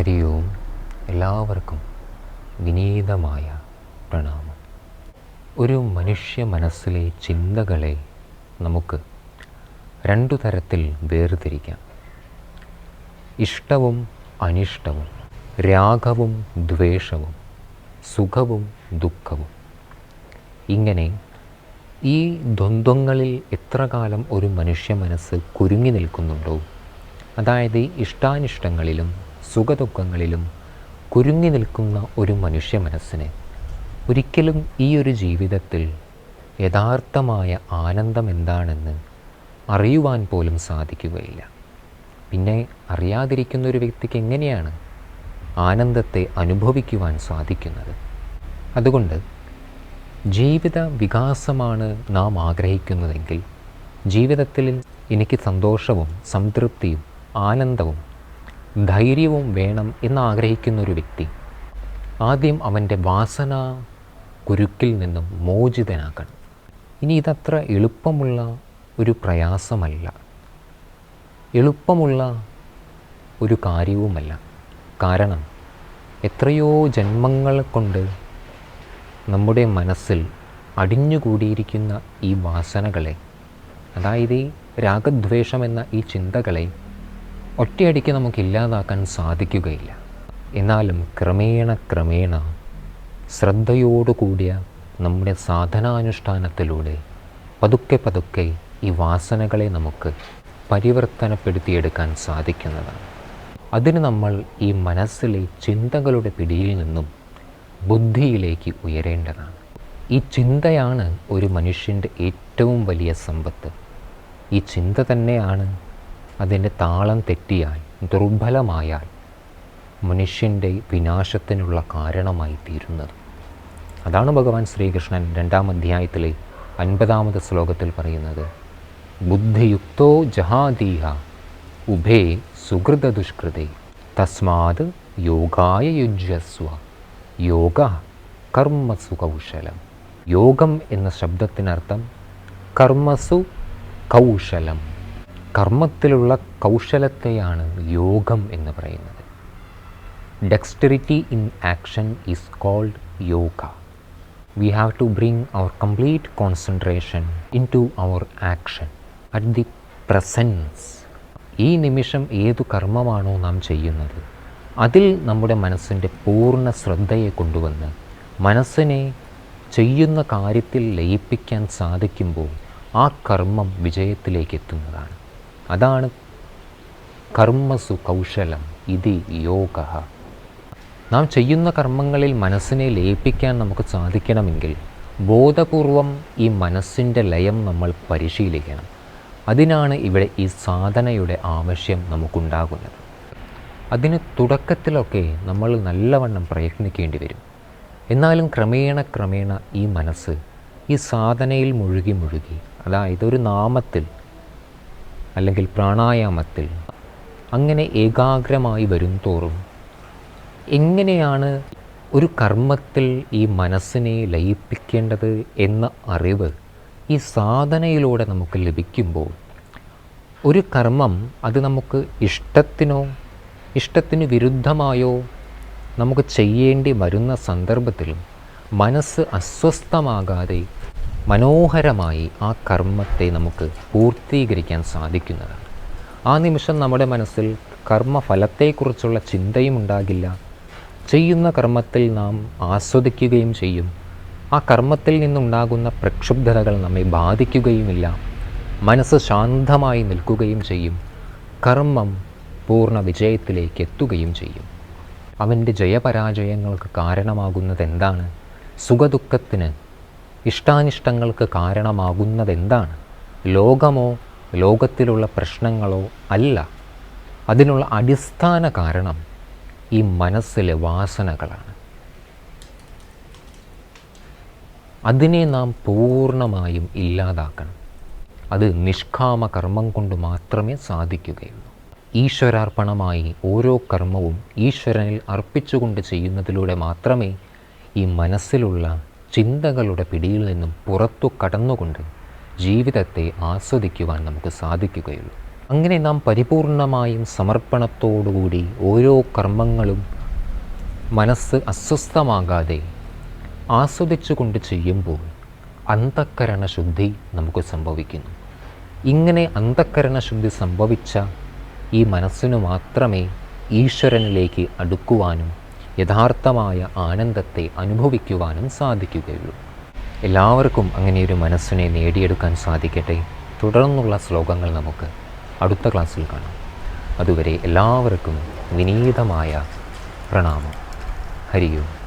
ഹരി ഓം എല്ലാവർക്കും വിനീതമായ പ്രണാമം. ഒരു മനുഷ്യ മനസ്സിലെ ചിന്തകളെ നമുക്ക് രണ്ടു തരത്തിൽ വേർതിരിക്കാം. ഇഷ്ടവും അനിഷ്ടവും രാഗവും ദ്വേഷവും സുഖവും ദുഃഖവും. ഇങ്ങനെ ഈ ദ്വന്ദ്ങ്ങളിൽ എത്ര കാലം ഒരു മനുഷ്യ മനസ്സ് കുരുങ്ങി നിൽക്കുന്നുണ്ടോ? അതായത് ഇഷ്ടാനിഷ്ടങ്ങളിലും സുഖദുഃഖങ്ങളിലും കുരുങ്ങി നിൽക്കുന്ന ഒരു മനുഷ്യ മനസ്സിന് ഒരിക്കലും ഈ ഒരു ജീവിതത്തിൽ യഥാർത്ഥമായ ആനന്ദം എന്താണെന്ന് അറിയുവാൻ പോലും സാധിക്കുകയില്ല. പിന്നെ അറിയാതിരിക്കുന്ന ഒരു വ്യക്തിക്ക് എങ്ങനെയാണ് ആനന്ദത്തെ അനുഭവിക്കുവാൻ സാധിക്കുന്നത്? അതുകൊണ്ട് ജീവിത വികാസമാണ് നാം ആഗ്രഹിക്കുന്നതെങ്കിൽ ജീവിതത്തിൽ എനിക്ക് സന്തോഷവും സംതൃപ്തിയും ആനന്ദവും ധൈര്യവും വേണം എന്ന് ആഗ്രഹിക്കുന്ന ഒരു വ്യക്തി ആദ്യം അവന്റെ വാസന കുരുക്കിൽ നിന്നും മോചിതനാക്കണം. ഇനി ഇതത്ര എളുപ്പമുള്ള ഒരു പ്രയാസമല്ല. എളുപ്പമുള്ള ഒരു കാര്യവുമല്ല. കാരണം എത്രയോ ജന്മങ്ങൾ കൊണ്ട് നമ്മുടെ മനസ്സിൽ അടിഞ്ഞുകൂടിയിരിക്കുന്ന ഈ വാസനകളെ അതായത് രാഗദ്വേഷം എന്ന ഈ ചിന്തകളെ ഒറ്റയടിക്ക് നമുക്ക് ഇല്ലാതാക്കാൻ സാധിക്കുകയില്ല. എന്നാലും ക്രമേണ ക്രമേണ ശ്രദ്ധയോടുകൂടിയ നമ്മുടെ സാധനാനുഷ്ഠാനത്തിലൂടെ പതുക്കെ പതുക്കെ ഈ വാസനകളെ നമുക്ക് പരിവർത്തനപ്പെടുത്തിയെടുക്കാൻ സാധിക്കുന്നതാണ്. അതിന് നമ്മൾ ഈ മനസ്സിലെ ചിന്തകളുടെ പിടിയിൽ നിന്നും ബുദ്ധിയിലേക്ക് ഉയരേണ്ടതാണ്. ഈ ചിന്തയാണ് ഒരു മനുഷ്യന്റെ ഏറ്റവും വലിയ സമ്പത്ത്. ഈ ചിന്ത തന്നെയാണ് അതിന്റെ താളം തെറ്റിയാൽ ദുർബലമായാൽ മനുഷ്യന്റെ വിനാശത്തിനുള്ള കാരണമായി തീരുന്നത്. അതാണ് ഭഗവാൻ ശ്രീകൃഷ്ണൻ രണ്ടാം അധ്യായത്തിലെ അൻപതാമത് ശ്ലോകത്തിൽ പറയുന്നത്. ബുദ്ധിയുക്തോ ജഹാദീഹ ഉഭേ സുഹൃത ദുഷ്കൃതേ തസ്മാത് യോഗായ യുജ്യസ്വ യോഗ കർമ്മസു കൗശലം. യോഗം എന്ന ശബ്ദത്തിനർത്ഥം കർമ്മസു കൗശലം. കർമ്മത്തിലുള്ള കൗശലത്തെയാണ് യോഗം എന്ന് പറയുന്നത്. Dexterity in action is called yoga we have to bring our complete concentration into our action at the presence ഈ നിമിഷം ഏതു കർമ്മമാണോ നാം ചെയ്യുന്നത് അതിൽ നമ്മുടെ മനസ്സിന്റെ പൂർണ ശ്രദ്ധയെ കൊണ്ടുവന്ന് മനസ്സിനെ ചെയ്യുന്ന കാര്യത്തിൽ ലയിപ്പിക്കാൻ സാധിക്കുമ്പോൾ ആ കർമ്മം വിജയത്തിലേക്ക് എത്തുന്നതാണ്. അതാണ് കർമ്മസു കൗശലം ഇത് യോഗ. നാം ചെയ്യുന്ന കർമ്മങ്ങളിൽ മനസ്സിനെ ലയിപ്പിക്കാൻ നമുക്ക് സാധിക്കണമെങ്കിൽ ബോധപൂർവം ഈ മനസ്സിന്റെ ലയം നമ്മൾ പരിശീലിക്കണം. അതിനാണ് ഇവിടെ ഈ സാധനയുടെ ആവശ്യം നമുക്കുണ്ടാകുന്നത്. അതിന് തുടക്കത്തിലൊക്കെ നമ്മൾ നല്ലവണ്ണം പ്രയത്നിക്കേണ്ടി വരും. എന്നാലും ക്രമേണ ക്രമേണ ഈ മനസ്സ് ഈ സാധനയിൽ മുഴുകി മുഴുകി അതായത് ഒരു നാമത്തിൽ അല്ലെങ്കിൽ പ്രാണായാമത്തിൽ അങ്ങനെ ഏകാഗ്രമായി വരും തോറും എങ്ങനെയാണ് ഒരു കർമ്മത്തിൽ ഈ മനസ്സിനെ ലയിപ്പിക്കേണ്ടത് എന്ന അറിവ് ഈ സാധനയിലൂടെ നമുക്ക് ലഭിക്കുമ്പോൾ ഒരു കർമ്മം അത് നമുക്ക് ഇഷ്ടത്തിനോ ഇഷ്ടത്തിന് വിരുദ്ധമായോ നമുക്ക് ചെയ്യേണ്ടി വരുന്ന സന്ദർഭത്തിലും മനസ്സ് അസ്വസ്ഥമാകാതെ മനോഹരമായി ആ കർമ്മത്തെ നമുക്ക് പൂർത്തീകരിക്കാൻ സാധിക്കുന്നതാണ്. ആ നിമിഷം നമ്മുടെ മനസ്സിൽ കർമ്മഫലത്തെക്കുറിച്ചുള്ള ചിന്തയും ഉണ്ടാകില്ല. ചെയ്യുന്ന കർമ്മത്തിൽ നാം ആസ്വദിക്കുകയും ചെയ്യും. ആ കർമ്മത്തിൽ നിന്നുണ്ടാകുന്ന പ്രക്ഷുബ്ധതകൾ നമ്മെ ബാധിക്കുകയുമില്ല. മനസ്സ് ശാന്തമായി നിൽക്കുകയും ചെയ്യും. കർമ്മം പൂർണ വിജയത്തിലേക്ക് എത്തുകയും ചെയ്യും. അവന്റെ ജയപരാജയങ്ങൾക്ക് കാരണമാകുന്നത് എന്താണ് സുഖദുഃഖത്തിന് ഇഷ്ടാനിഷ്ടങ്ങൾക്ക് കാരണമാകുന്നതെന്താണ്? ലോകമോ ലോകത്തിലുള്ള പ്രശ്നങ്ങളോ അല്ല. അതിനുള്ള അടിസ്ഥാന കാരണം ഈ മനസ്സിലെ വാസനകളാണ്. അതിനെ നാം പൂർണമായും ഇല്ലാതാക്കണം. അത് നിഷ്കാമ കർമ്മം കൊണ്ട് മാത്രമേ സാധിക്കുകയുള്ളൂ. ഈശ്വരാർപ്പണമായി ഓരോ കർമ്മവും ഈശ്വരനിൽ അർപ്പിച്ചുകൊണ്ട് ചെയ്യുന്നതിലൂടെ മാത്രമേ ഈ മനസ്സിലുള്ള ചിന്തകളുടെ പിടിയിൽ നിന്നും പുറത്തു കടന്നുകൊണ്ട് ജീവിതത്തെ ആസ്വദിക്കുവാൻ നമുക്ക് സാധിക്കുകയുള്ളൂ. അങ്ങനെ നാം പരിപൂർണമായും സമർപ്പണത്തോടുകൂടി ഓരോ കർമ്മങ്ങളും മനസ്സ് അസ്വസ്ഥമാകാതെ ആസ്വദിച്ചുകൊണ്ട് ചെയ്യുമ്പോൾ അന്ധക്കരണ ശുദ്ധി നമുക്ക് സംഭവിക്കുന്നു. ഇങ്ങനെ അന്ധക്കരണ ശുദ്ധി സംഭവിച്ച ഈ മനസ്സിനു മാത്രമേ ഈശ്വരനിലേക്ക് അടുക്കുവാനും യഥാർത്ഥമായ ആനന്ദത്തെ അനുഭവിക്കുവാനും സാധിക്കുകയുള്ളൂ. എല്ലാവർക്കും അങ്ങനെയൊരു മനസ്സിനെ നേടിയെടുക്കാൻ സാധിക്കട്ടെ. തുടർന്നുള്ള ശ്ലോകങ്ങൾ നമുക്ക് അടുത്ത ക്ലാസ്സിൽ കാണാം. അതുവരെ എല്ലാവർക്കും വിനീതമായ പ്രണാമം. ഹരിയും.